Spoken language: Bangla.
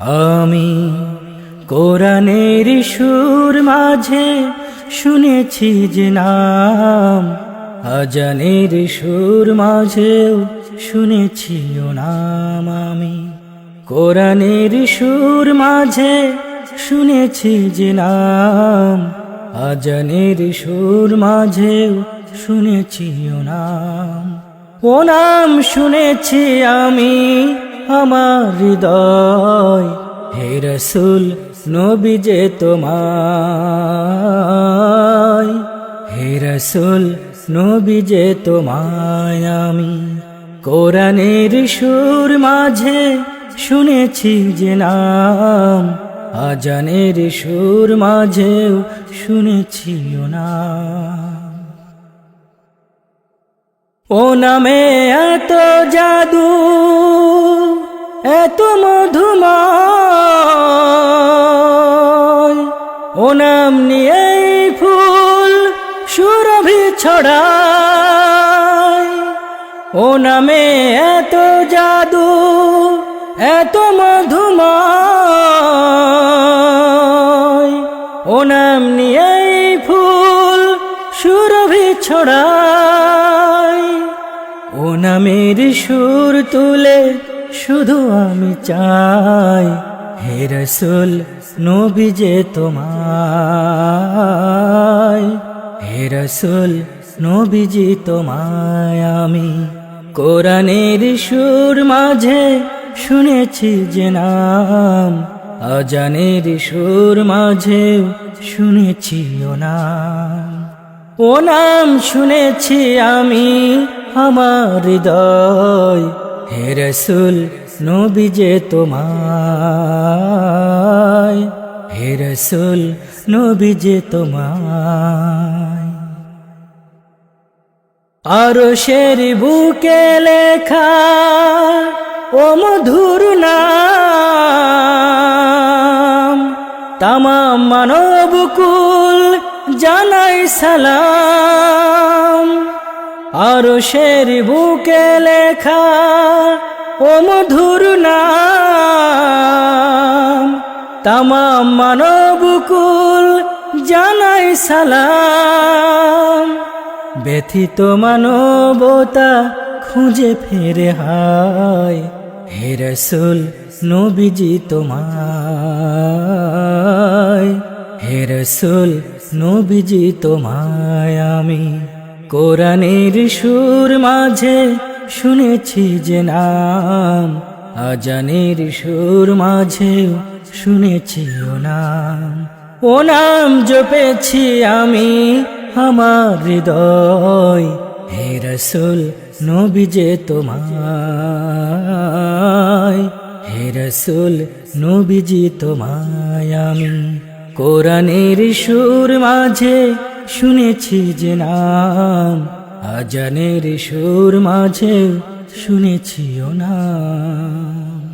আমি কোরআনের সুর মাঝে শুনেছি যে নাম, আজানের সুর মাঝেও শুনেছি ও নাম আমি। কোরআনের সুর মাঝে শুনেছি যে নাম, আজানের সুর মাঝেও শুনেছি ও নাম। ও নাম শুনেছি আমি আমার হৃদয়, হে রসুল, নবী যে তোমায়, হে রসুল, নবী যে তোমায় আমি। কোরআনের সুর মাঝে শুনেছি যে নাম, আজানের সুর মাঝেও শুনেছি নাম। ও নামে এত জাদু এত মধুময় ও নাম নিয়ে ফুল সুরভি ছড়ায়। ও নামে এত জাদু, এত মধুময় ও নাম নিয়ে ফুল সুরভি ছড়ায়। ও নামের সুর তুলে শুধু আমি চাই হে রসুল, নবী যে তোমায়। হে রসুল নবীজি তোমায় আমি। কোরআনের সুর মাঝে শুনেছি যে নাম অজানের সুর মাঝে শুনেছি ও নাম। ও নাম শুনেছি আমি আমার হৃদয়। হে রসুল, নবী যে তোমায়। হে রসুল, নবী যে তোমায়। আরও শের বুকে লেখা, ও মধুর নাম। তামাম মানব কুল জানাই সালাম। আরও শের বুকে লেখা ও মধুর নাম। তামাম মানব কুল জানাই সালাম। ব্যথিত মানবতা খুঁজে ফেরে হায় হে রসুল নবীজি তোমায়। হে রসুল নবীজি তোমায় আমি কোরআনের সুর মাঝে শুনেছি যে নাম, আজানের সুর মাঝে শুনেছি ও নাম। ও নাম জপেছি আমি আমার হৃদয়, হে রসুল নবী যে তোমায়, হে রসুল নবীজি তোমায় আমি। কোরআনের সুর মাঝে শুনেছি যে নাম। আজানের সুর মাঝে শুনেছিও নাম।